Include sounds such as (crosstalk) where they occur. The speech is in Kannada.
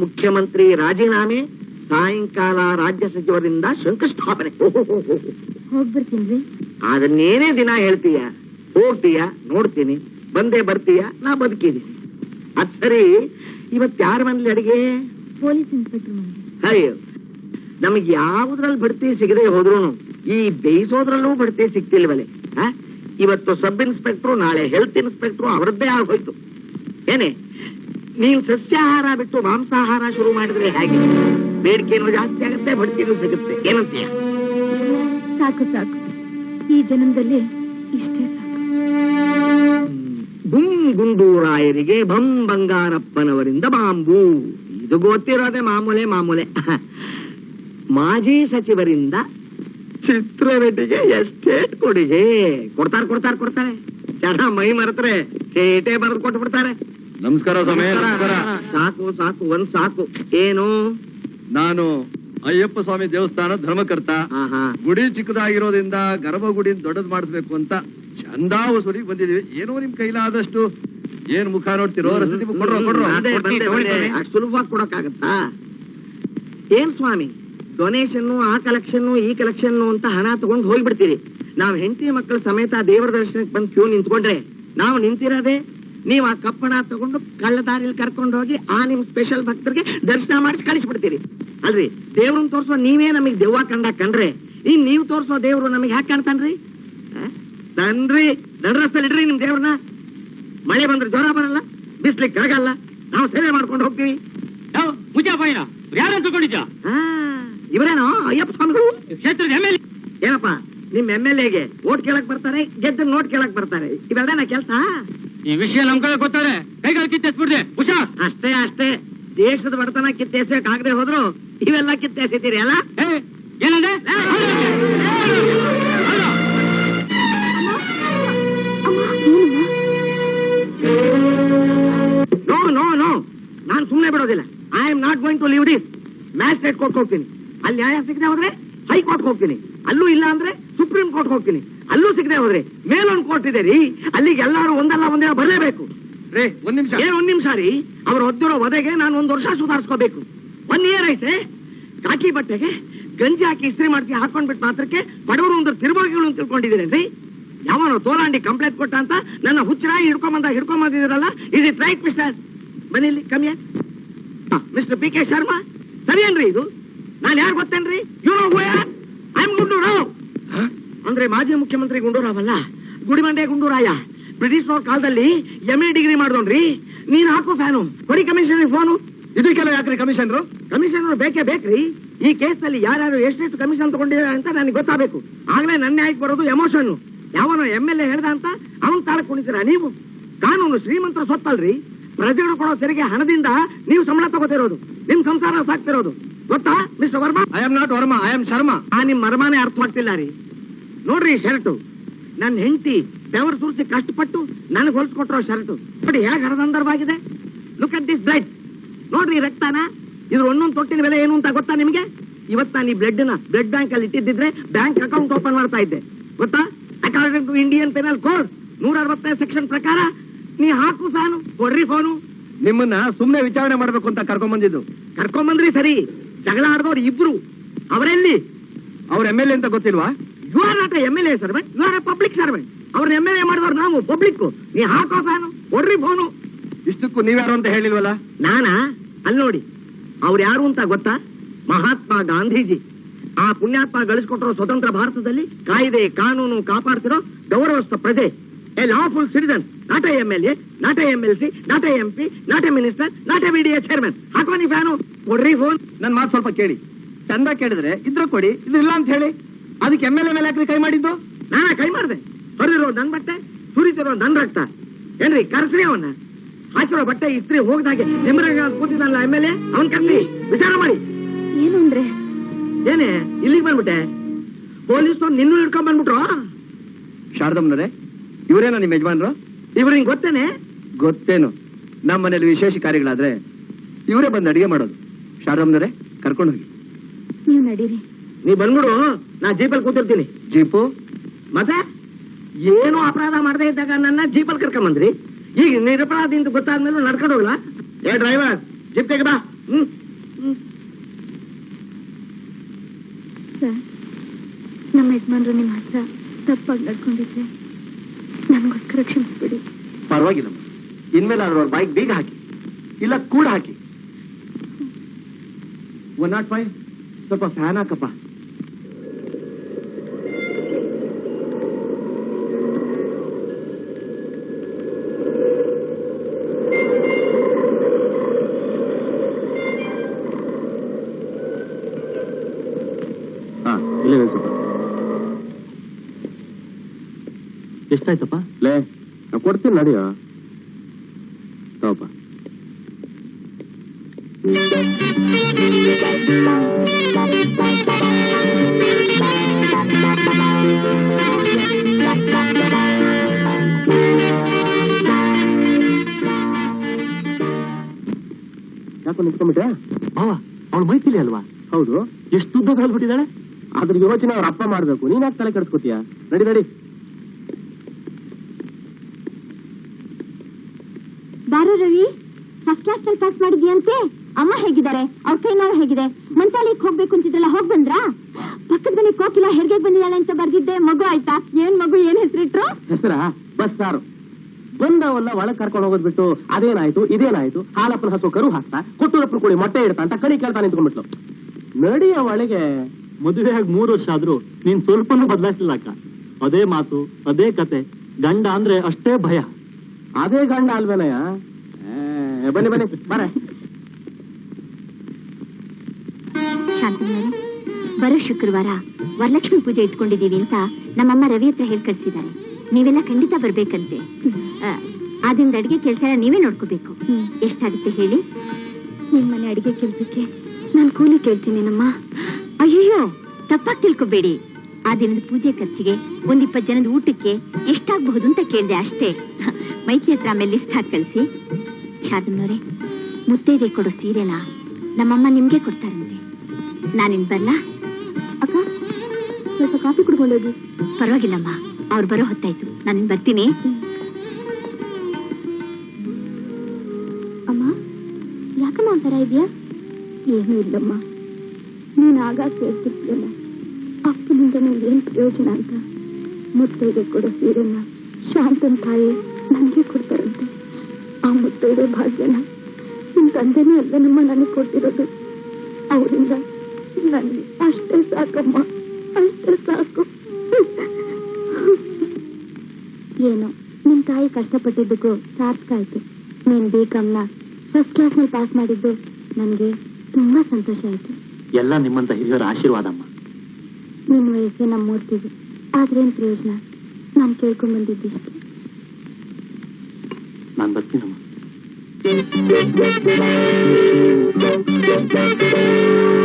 ಮುಖ್ಯಮಂತ್ರಿ ರಾಜೀನಾಮೆ ಸಾಯಂಕಾಲ ರಾಜ್ಯ ಸಚಿವರಿಂದ ಶಂಕುಸ್ಥಾಪನೆ. ಹೋಗ್ಬಿಡ್ತೀನಿ ಅದನ್ನೇನೇ ದಿನ ಹೇಳ್ತೀಯ ಹೋಗ್ತೀಯ ನೋಡ್ತೀನಿ ಬಂದೇ ಬರ್ತೀಯ ನಾ ಬದುಕಿದ್ದೀನಿ ಅದ್ ಸರಿ ಇವತ್ ಯಾರ ಮನೇಲಿ ಅಡಿಗೆ? ಪೊಲೀಸ್ ಇನ್ಸ್ಪೆಕ್ಟರ್ ಅಯ್ಯೋ ನಮಗೆ ಯಾವುದ್ರಲ್ಲಿ ಬಡ್ತಿ ಸಿಗದೆ ಹೋದ್ರು ಈ ಬೇಯಿಸೋದ್ರಲ್ಲೂ ಬಡ್ತಿ ಸಿಗ್ತಿಲ್ವಲೆ? ಇವತ್ತು ಸಬ್ ಇನ್ಸ್ಪೆಕ್ಟ್ರು ನಾಳೆ ಹೆಲ್ತ್ ಇನ್ಸ್ಪೆಕ್ಟ್ರು ಅವರದ್ದೇ ಆಗೋಯ್ತು. ಏನೇ? ನೀನ್ ಸಸ್ಯಾಹಾರ ಬಿಟ್ಟು ಮಾಂಸಾಹಾರ ಶುರು ಮಾಡಿದ್ರೆ ಹೇಗೆ? ಬೇಡಿಕೆನೂ ಜಾಸ್ತಿ ಆಗುತ್ತೆ ಬಡ್ತಿನೂ ಸಿಗುತ್ತೆ. ಏನಂತೀಯ? ಸಾಕು ಸಾಕು. ಈ ಜನ್ಮದಲ್ಲಿ ಇಷ್ಟೇ ಸಾಕು. ಬುಂ ಗುಂಡೂರಾಯರಿಗೆ ಬಂ ಬಂಗಾರಪ್ಪನವರಿಂದ ಬಾಂಬು. ಇದು ಗೊತ್ತಿರೋದೆ ಮಾಮೂಲೆ ಮಾಮೂಲೆ. (laughs) ಮಾಜಿ ಸಚಿವರಿಂದ ಚಿತ್ರನಟಿಗೆ ಎಸ್ಟೇಟ್ ಕೊಡುಗೆ. ಕೊಡ್ತಾರೆ ಕೊಡ್ತಾರೆ ಕೊಡ್ತಾರೆ. ಜನ ಮೈ ಮರೆತ್ರೆ ಚೇಟೆ ಬರೆದು ಕೊಟ್ಟು ಬಿಡ್ತಾರೆ ನಮಸ್ಕಾರ ಸ್ವಾಮಿ. ನಮಸ್ಕಾರ ಸಾಕು ಸಾಕು ಒಂದ್ ಸಾಕು. ಏನು? ನಾನು ಅಯ್ಯಪ್ಪ ಸ್ವಾಮಿ ದೇವಸ್ಥಾನ ಧರ್ಮಕರ್ತ. ಗುಡಿ ಚಿಕ್ಕದಾಗಿರೋದ್ರಿಂದ ಗರ್ಭಗುಡಿ ದೊಡ್ಡದ್ ಮಾಡಿಸ್ಬೇಕು ಅಂತ ಚಂದ ವಸೂಲಿಗೆ ಬಂದಿದೀವಿ. ಏನೋ ನಿಮ್ ಕೈಲಾದಷ್ಟು. ಏನ್ ಮುಖ ನೋಡ್ತಿರೋ ರಸೀದಿ ಕೊಡ್ರೋ ಕೊಡ್ರೋ. ಅಷ್ಟ್ ಸುಲಭವಾಗಿ ಕೊಡಕ್ಕಾಗತ್ತಾ? ಏನ್ ಸ್ವಾಮಿ? ಡೊನೇಷನ್ ಆ ಕಲೆಕ್ಷನ್ ಈ ಕಲೆಕ್ಷನ್ ಅಂತ ಹಣ ತಗೊಂಡು ಹೋಗ್ಬಿಡ್ತೀರಿ. ನಾವ್ ಹೆಂಡತಿ ಮಕ್ಕಳ ಸಮೇತ ದೇವರ ದರ್ಶನಕ್ಕೆ ಬಂದು ಕ್ಯೂ ನಿಂತ್ಕೊಂಡ್ರೆ ನಾವು ನಿಂತಿರೋದೇ ನೀವ್ ಆ ಕಪ್ಪಣ ತಗೊಂಡು ಕಳ್ಳ ದಾರಿಲಿ ಕರ್ಕೊಂಡು ಹೋಗಿ ಆ ನಿಮ್ ಸ್ಪೆಷಲ್ ಭಕ್ತರಿಗೆ ದರ್ಶನ ಮಾಡಿಸಿ ಕಳಿಸ್ಬಿಡ್ತೀರಿ. ಅಲ್ರಿ? ದೇವ್ರನ್ನ ತೋರಿಸೋ ನೀವೇ ನಮಗೆ ದೆವ್ವ ಕಂಡ ಕಂಡ್ರೆ ಇನ್ ನೀವು ತೋರಿಸೋ ದೇವ್ರು ನಮಗೆ ಹ್ಯಾಕ್ ಕಾಣ್ತಾನ್ರಿ? ತನ್ರಿ ನಡ್ರಸ್ತಲ್ಲಿ ಇಡ್ರಿ ನಿಮ್ ದೇವ್ರನ್ನ. ಮಳೆ ಬಂದ್ರೆ ಜ್ವರ ಬರಲ್ಲ ಬಿಸ್ಲಿಕ್ಕೆ ಕರಗಲ್ಲ ನಾವು ಸೇವೆ ಮಾಡ್ಕೊಂಡು ಹೋಗ್ತೀವಿ. ಯಾರು ತಗೊಂಡಿದ್ದ ಇವರೇನೋ ಅಯ್ಯಪ್ಪ ಸ್ವಾಮಿಗಳು? ಕ್ಷೇತ್ರದ ಎಂ ಎಲ್ ಏನಪ್ಪ ನಿಮ್ ಎಂ ಎಲ್ ಎಗೆ ಓಟ್ ಕೇಳಕ್ ಬರ್ತಾರೆ ಗೆದ್ದ ನೋಟ್ ಕೇಳಕ್ ಬರ್ತಾರೆ. ಇವೆಲ್ಲನ ಕೆಲ್ಸ? ಈ ವಿಷಯ ನಮ್ ಕಡೆ ಗೊತ್ತಾರೆ ಕೈಗಾಲ್ ಕಿತ್ತೆಸ್ಬಿಡ್ದೆ ಹುಷಾರ್ ಅಷ್ಟೇ ಅಷ್ಟೇ. ದೇಶದ ಬಡತನ ಕಿತ್ತೆಸಕ್ ಆಗದೆ ಹೋದ್ರು ಇವೆಲ್ಲ ಕಿತ್ತೆಸಿದ್ದೀರಿ ಅಲ್ಲ? ಏ, ಏನಂದೆ? No no no. ನಾನು ಸುಮ್ಮನೆ ಬಿಡೋದಿಲ್ಲ. I am not going to leave this magistrate court ಹೋಗ್ತೀನಿ. ಅಲ್ಲಿ ನ್ಯಾಯ ಸಿಗದೆ ಹೋದ್ರೆ ಹೈಕೋರ್ಟ್ ಹೋಗ್ತೀನಿ. ಅಲ್ಲೂ ಇಲ್ಲ ಅಂದ್ರೆ ಸುಪ್ರೀಂ ಕೋರ್ಟ್ ಹೋಗ್ತೀನಿ. ಅಲ್ಲೂ ಸಿಗದೆ ಹೋದ್ರೆ ಮೇಲೊಂದು ಕೋರ್ಟ್ ಇದೆ ರೀ ಅಲ್ಲಿಗೆ ಎಲ್ಲರೂ ಒಂದಲ್ಲ ಒಂದಿನ ಬರಲೇಬೇಕು. ರೇ ಒಂದ್ ನಿಮಿಷ. ಏನ್ ಒಂದ್ ನಿಮಿಷ ರೀ ಅವ್ರು ಹೊದ್ದಿರೋ ವಧೆಗೆ ನಾನು ಒಂದ್ ವರ್ಷ ಸುಧಾರಿಸ್ಕೋಬೇಕು. ಒನ್ ಇಯರ್ ಐತೆ. ಕಾಕಿ ಬಟ್ಟೆಗೆ ಗಂಜಿ ಹಾಕಿ ಇಸ್ತ್ರಿ ಮಾಡಿಸಿ ಹಾಕೊಂಡ್ಬಿಟ್ಟು ಮಾತ್ರಕ್ಕೆ ಬಡವರು ಒಂದು ತಿರುಬೋಗಿಗಳು ಅಂತ ರೀ? ಯಾವನೋ ತೋಲಾಂಡಿ ಕಂಪ್ಲೇಂಟ್ ಕೊಟ್ಟ ಅಂತ ನನ್ನ ಹುಚ್ಚರಾಯಿ ಹಿಡ್ಕೊಂಬಂದ ಹಿಡ್ಕೊಂಬಂದಿದ್ದೀರಲ್ಲ? ಇಸ್ ಇಟ್ ರೈಟ್ ಮಿಸ್ಟರ್ ಬನ್ನಿ ಇಲ್ಲಿ ಕಮ್ಮಿ ಮಿಸ್ಟರ್ ಪಿ ಕೆ ಶರ್ಮಾ ಸರಿ ಏನ್ರಿ ಇದು? ನಾನು ಯಾರು ಗೊತ್ತೇನ್ರಿ? You know I am Gundurao ಅಂದ್ರೆ ಮಾಜಿ ಮುಖ್ಯಮಂತ್ರಿ ಗುಂಡೂರಾವ್ ಅಲ್ಲ ಗುಡಿಮಂಡೆ ಗುಂಡೂರಾಯ. ಬ್ರಿಟಿಷ್ ಅವ್ರ ಕಾಲದಲ್ಲಿ ಎಂ ಎ ಡಿಗ್ರಿ ಮಾಡ್ದೋನ್ರಿ ನೀನ್ ಹಾಕು ಫ್ಯಾನು. ಕೊಡಿ ಕಮಿಷನರ್ ಫೋನು. ಇದಕ್ಕೆಲ್ಲ ಯಾಕ್ರಿ ಕಮಿಷನರು? ಕಮಿಷನರ್ ಬೇಕೇ ಬೇಕ್ರಿ. ಈ ಕೇಸ್ನಲ್ಲಿ ಯಾರ್ಯಾರು ಎಷ್ಟೆಷ್ಟು ಕಮಿಷನ್ ತಗೊಂಡಿದ್ದಾರೆ ಅಂತ ನನಗೆ ಗೊತ್ತಾಗಬೇಕು. ಆಗ್ಲೇ ನನ್ನ ಆಯ್ಕೆ ಬರೋದು ಎಮೋಷನ್. ಯಾವನೋ ಎಂ ಎಲ್ ಎ ಹೇಳ್ದ ಅಂತ ಅವನ್ ತಾಳಕ್ ಕುಣಿತೀರಾ ನೀವು? ಕಾನೂನು ಶ್ರೀಮಂತರ ಸೊತ್ತಲ್ರಿ ಪ್ರಜೆಗಳು ಕೊಡೋ ತೆರಿಗೆ ಹಣದಿಂದ ನೀವು ಸಂಬಳ ತಗೋತಿರೋದು. ನಿಮ್ ಸಂಸಾರ ಸಾಕ್ತಿರೋದು. ಗೊತ್ತಾ mister Varma? I am not Varma I am Sharma. ಆ ನಿಮ್ ಮರ್ಮಾನೇ ಅರ್ಥವಾಗ್ತಿಲ್ಲ ರೀ. ನೋಡ್ರಿ ಶರ್ಟು. ನನ್ನ ಹೆಂಡತಿ ಬೆವರು ಸುರಿಸಿ ಕಷ್ಟಪಟ್ಟು ನನಗೆ ಹೊಲ್ಸ್ಕೊಟ್ರೋ ಶರ್ಟು. ನೋಡಿ ಹೇಗೆ ಹರದಂದರವಾಗಿದೆ ಲುಕ್ ಅಟ್ ದಿಸ್ ಬ್ಲಡ್ ನೋಡ್ರಿ ರಕ್ತನ. ಇದ್ರ ಒಂದೊಂದು ತೊಟ್ಟಿನ ಬೆಲೆ ಏನು ಅಂತ ಗೊತ್ತಾ ನಿಮಗೆ? ಇವತ್ತು ನಾನು ಈ ಬ್ಲಡ್ನ ಬ್ಲಡ್ ಬ್ಯಾಂಕ್ ಅಲ್ಲಿ ಇಟ್ಟಿದ್ದಿದ್ರೆ ಬ್ಯಾಂಕ್ ಅಕೌಂಟ್ ಓಪನ್ ಮಾಡ್ತಾ ಇದ್ದೆ. ಗೊತ್ತಾ? According to Indian penal code ನೂರ ಅರವತ್ತೈದು ಸೆಕ್ಷನ್ ಪ್ರಕಾರ ನೀ ಹಾಕು ಸಾನು ಕೊಡ್ರಿ ಫೋನು. ನಿಮ್ಮನ್ನ ಸುಮ್ನೆ ವಿಚಾರಣೆ ಮಾಡ್ಬೇಕು ಅಂತ ಕರ್ಕೊಂಡ್ ಬಂದಿದ್ದು ಕರ್ಕೊಂಬಂದ್ರಿ ಸರಿ ಜಗಳ ಆಡ್ದವ್ರು ಇಬ್ರು. ಅವರೆಲ್ಲಿ? ಅವ್ರ ಎಂ ಎಲ್ ಎ ಅಂತ ಗೊತ್ತಿಲ್ವಾ? You are not M L A servant you are a public servant ಅವ್ರನ್ನ ಎಂ ಎಲ್ ಎ ಮಾಡಿದವ್ರು ನಾವು ಪಬ್ಲಿಕ್ ನೀ ಹಾಕೋ ಫ್ಯಾನು ಕೊಡ್ರಿ ಫೋನು. ಇಷ್ಟಕ್ಕೂ ನೀವ್ಯಾರು ಅಂತ ಹೇಳಿಲ್ವಲ್ಲ? ನಾನಾ? ಅಲ್ಲಿ ನೋಡಿ ಅವ್ರು ಯಾರು ಅಂತ ಗೊತ್ತಾ? ಮಹಾತ್ಮ ಗಾಂಧೀಜಿ. ಆ ಪುಣ್ಯಾತ್ಮ ಗಳಿಸ್ಕೊಟ್ಟಿರೋ ಸ್ವತಂತ್ರ ಭಾರತದಲ್ಲಿ ಕಾಯ್ದೆ ಕಾನೂನು ಕಾಪಾಡ್ತಿರೋ ಗೌರವಸ್ಥ ಪ್ರಜೆ a lawful citizen not M L A not M L C not M P not a minister not a BDA chairman. ಹಾಕೋ ನೀ ಫ್ಯಾನು. ಕೊಡ್ರಿ ಫೋನ್. ನನ್ ಮಾತು ಸ್ವಲ್ಪ ಕೇಳಿ. ಚಂದ ಕೇಳಿದ್ರೆ ಇದ್ರ ಕೊಡಿ ಇದು ಇಲ್ಲ ಅಂತ ಹೇಳಿ. ಅದಕ್ಕೆ ಎಂ ಎಲ್ ಎ ಮೇಲೆ ಹಾಕ್ರಿ ಕೈ ಮಾಡಿದ್ದು? ನಾನ ಕೈ ಮಾಡಿದೆ. ಹೊರದಿರೋ ನನ್ ಬಟ್ಟೆ ಸುರಿತಿರೋ ನನ್ ರಕ್ತ. ಏನ್ರಿ ಕರ್ಸ್ರಿ ಅವನ್ನ ಹಾಕಿರೋ ಬಟ್ಟೆ ಇಸ್ತ್ರಿ ಹೋಗ್ದಾಗೆ ನಿಮ್ರಾಗ ಕೂತಿದ್ದಲ್ಲ ಎಂ ಎಲ್ ಎ ಅವನ್ ಕರ್ಸಿ ವಿಚಾರ ಮಾಡಿ. ಏನು ಅಂದ್ರೆ? ಏನೇ ಇಲ್ಲಿಗೆ ಬಂದ್ಬಿಟ್ಟೆ? ಪೊಲೀಸ್ ನಿನ್ನೂ ಹಿಡ್ಕೊಂಡ್ ಬಂದ್ಬಿಟ್ರು? ಶಾರದಮ್ಮನರೇ ಇವರೇನ ನಿಮ್ ಯಜಮಾನ್ರು? ಇವ್ರು ನಿಂಗೆ ಗೊತ್ತೇನೆ? ಗೊತ್ತೇನು. ನಮ್ಮ ಮನೇಲಿ ವಿಶೇಷ ಕಾರ್ಯಗಳಾದ್ರೆ ಇವರೇ ಬಂದು ಅಡಿಗೆ ಮಾಡೋದು. ಶಾರಮ್ನವರೇ ಕರ್ಕೊಂಡು ಹೋಗಿ. ನೀವು ನಡೀರಿ. ನೀ ಬಂದ್ಬಿಡು. ನಾ ಜೀಪಲ್ಲಿ ಕೂತಿರ್ತೀನಿ. ಜೀಪು? ಮತ್ತೆ? ಏನು ಅಪರಾಧ ಮಾಡದೇ ಇದ್ದಾಗ ನನ್ನ ಜೀಪಲ್ಲಿ ಕರ್ಕೊಂಬಂದ್ರಿ? ಈಗ ನಿರಪರಾಧ ಅಂತ ಗೊತ್ತಾದ್ಮೇಲೆ ನಡ್ಕೊಂಡು ಹೋಗ್ಲಾ? ಏ ಡ್ರೈವರ್ ಜೀಪ್ ತೆಗೆ ಬಾ ಹ್ಮ್. ಹ್ಮ್. ಸರ್ ನಮ್ಮ ಯಜಮಾನ್ರು ನಿಮ್ಮ ಹತ್ರ ತಪ್ಪಾಗಿ ನಡ್ಕೊಂಡಿದ್ರೆ ನನಗೋಸ್ಕರ ಕ್ಷಮಿಸ್ಬಿಡಿ ಪರವಾಗಿಲ್ಲಮ್ಮ ಇನ್ಮೇಲೆ ಅವ್ರ ಬೈಕ್ ಬೀಗ ಹಾಕಿ, ಇಲ್ಲ ಕೂಡ ಹಾಕಿ. ಒನ್ ನಾಟ್ ಫೈವ್ ಸ್ವಲ್ಪ ಫ್ಯಾನ್ ಹಾಕಪ್ಪ. ಎಷ್ಟಾಯ್ತಪ್ಪ ಲೇ ನಾ ಕೊಡ್ತೀನಿ ನಡಿಯೋ. ತಗೋಪ್ಪ ಯಾಕೋ ನಿಂತ್ಕೊಂಡ್ಬಿಟ್ಟೆ ಅವಳು ಮೈತಿಲಿ ಅಲ್ವಾ? ಹೌದು. ಎಷ್ಟು ಉದ್ದ ಕಳ್ಬಿಟ್ಟಿದ್ದಾಳೆ ಅದ್ರ ಯೋಚನೆ ಅವ್ರ ಅಪ್ಪ ಮಾಡ್ಬೇಕು. ನೀನ್ ಯಾಕೆ ತಲೆ ಕೆಡಿಸ್ಕೊತೀಯ? ನಡಿ ನಡಿ ಬಾರು ರವಿ ಫಸ್ಟ್ ಕ್ಲಾಸ್ ಅಲ್ಲಿ ಪಾಸ್ ಮಾಡಿದ್ಯಂತೆ ಅಮ್ಮ ಹೇಗಿದ್ದಾರೆ? ಅವ್ರ ಕೈ ನೋವು ಹೇಗಿದೆ? ಮಂತಾಲಿಕ್ ಹೋಗ್ಬೇಕು ಅಂತಿದ್ರಲ್ಲ ಹೋಗ್ ಬಂದ್ರಾ? ಪಕ್ಕದ ಮನೆ ಕೋಕಿಲ ಹೆರಿಗೆ ಬಂದಿದ್ದಾಳೆ ಅಂತ ಬರ್ದಿದ್ದೆ ಮಗು ಆಯ್ತಾ? ಏನ್ ಮಗು ಏನ್ ಹೆಸರಿಟ್ರು? ಹೆಸರ? ಬಸ್ ಸಾರು. ಬಂದವಲ್ಲ ಒಳಗ್ ಕರ್ಕೊಂಡು ಹೋಗೋದ್ ಬಿಟ್ಟು ಅದೇನಾಯ್ತು ಇದೇನಾಯ್ತು? ಹಾಲಪ್ಪನ ಹಸು ಕರು ಹಾಕ್ತಾ ಕೊಟ್ಟೂರಪ್ಪನ ಕೂಡಿ ಮೊಟ್ಟೆ ಇಡ್ತಾ ಅಂತ ಕಣಿ ಕೇಳ್ತಾ ನಿಂತ್ಕೊಂಡ್ಬಿಟ್ಲು. ನಡಿಯ ಒಳಗೆ ಮದುವೆ ಆಗಿ ಮೂರು ವರ್ಷ ಆದ್ರೂ ನೀನ್ ಸ್ವಲ್ಪನೂ ಬದಲಾಯಿಸಲಿಲ್ಲ ಅಕ್ಕ. ಅದೇ ಮಾತು ಅದೇ ಕತೆ. ಗಂಡ ಅಂದ್ರೆ ಅಷ್ಟೇ ಭಯ. ಅದೇ ಗಂಡ ಅಲ್ವೇನಯ್ಯ? ಬನ್ನಿ ಬನ್ನಿ ಬರ. ಬರೋ ಶುಕ್ರವಾರ ವರಲಕ್ಷ್ಮಿ ಪೂಜೆ ಇಟ್ಕೊಂಡಿದ್ದೀವಿ ಅಂತ ನಮ್ಮಮ್ಮ ರವಿ ಹತ್ರ ಹೇಳಿ ಕಳ್ಸಿದ್ದಾರೆ. ನೀವೆಲ್ಲ ಖಂಡಿತ ಬರ್ಬೇಕಂತೆ. ಆದ್ರಿಂದ ಆ ದಿನದ ಅಡಿಗೆ ಕೆಲಸ ಎಲ್ಲ ನೀವೇ ನೋಡ್ಕೋಬೇಕು. ಎಷ್ಟಾಗುತ್ತೆ ಹೇಳಿ? ನಿಮ್ ಮನೆ ಅಡಿಗೆ ಕೆಲಸಕ್ಕೆ ನಾನು ಕೂಲಿ ಕೇಳ್ತೀನಿ ನಮ್ಮ ಅಯ್ಯಯ್ಯೋ ತಪ್ಪಾಗಿ ತಿಳ್ಕೊಬೇಡಿ. ಆ ದಿನದ ಪೂಜೆ ಖರ್ಚಿಗೆ ಒಂದಿಪ್ಪತ್ತು ಜನದ ಊಟಕ್ಕೆ ಎಷ್ಟಾಗಬಹುದು ಅಂತ ಕೇಳಿದೆ ಅಷ್ಟೇ. ಮೈಕಿ ಹತ್ರ ಆಮೇಲೆ ಲಿಸ್ಟ್ ಹಾಕಿ ಕಳಿಸಿ. ಶಾದಮ್ನವ್ರೆ ಮುತ್ತೈದೆ ಕೊಡೋ ಸೀರೆನ ನಮ್ಮಮ್ಮ ನಿಮ್ಗೆ ಕೊಡ್ತಾರಂತೆ. ನಾನಿನ್ ಬರ್ಲ? ಅಕ್ಕ, ಸ್ವಲ್ಪ ಕಾಫಿ ಕುಡ್ಕೊಂಡೋಗಿ ಪರವಾಗಿಲ್ಲಮ್ಮ, ಅವ್ರು ಬರೋ ಹೊತ್ತಾಯ್ತು. ನಾನಿನ್ ಬರ್ತೀನಿ. ಅಮ್ಮ, ಯಾಕಮ್ಮ ಒಂಥರ ಇದೆಯಾ? ಏನೂ ಇಲ್ಲಮ್ಮ. ನೀನು ಆಗ ಕೇಳ್ತಿರ್ತೀಯಲ್ಲ ಅಪ್ಪನಿಂದ ನಂಗೆ ಏನ್ ಪ್ರಯೋಜನ ಅಂತ. ಮುತ್ತೈದೆ ಕೊಡೋ ಸೀರೆನ ಶಾಂತನ್ ತಾಯಿ ನನಗೆ ಕೊಡ್ತಾರಂತೆ. ಮುತ್ತೈದೆ ಭಾಗ್ಯನ. ನಿಮ್ ತಂದೆನೂ ಎಲ್ಲನಮ್ಮ ನನಗೆ ಕೊಟ್ಟಿರೋದು. ಅವರಿಂದ ನನಗೆ ಅಷ್ಟೇ ಸಾಕಮ್ಮ. ಅಷ್ಟೇ ಸಾಕು. ಏನು ನಿಮ್ ತಾಯಿ ಕಷ್ಟಪಟ್ಟಿದ್ದಕ್ಕೂ ಸಾರ್ಥಕ ಆಯ್ತು. ನೀನ್ ಬೇಕಮ್ಮ ಫಸ್ಟ್ ಕ್ಲಾಸ್ನಲ್ಲಿ ಪಾಸ್ ಮಾಡಿದ್ದು ನನಗೆ ತುಂಬಾ ಸಂತೋಷ ಆಯ್ತು. ಎಲ್ಲ ನಿಮ್ಮಂತ ಹಿರಿಯರ ಆಶೀರ್ವಾದಮ್ಮ. ನಿನ್ ವಯಸ್ಸೇ ನಮ್ಮ ಮೂರ್ತಿಗೆ. ಆದ್ರೇನ್ ಪ್ರಯೋಜನ? ನಾನು ಕೇಳ್ಕೊಂಡ್ ಬಂದಿದ್ದಿಷ್ಟು ನಾನು ಬರ್ತೀನಮ್ಮ. Thank you.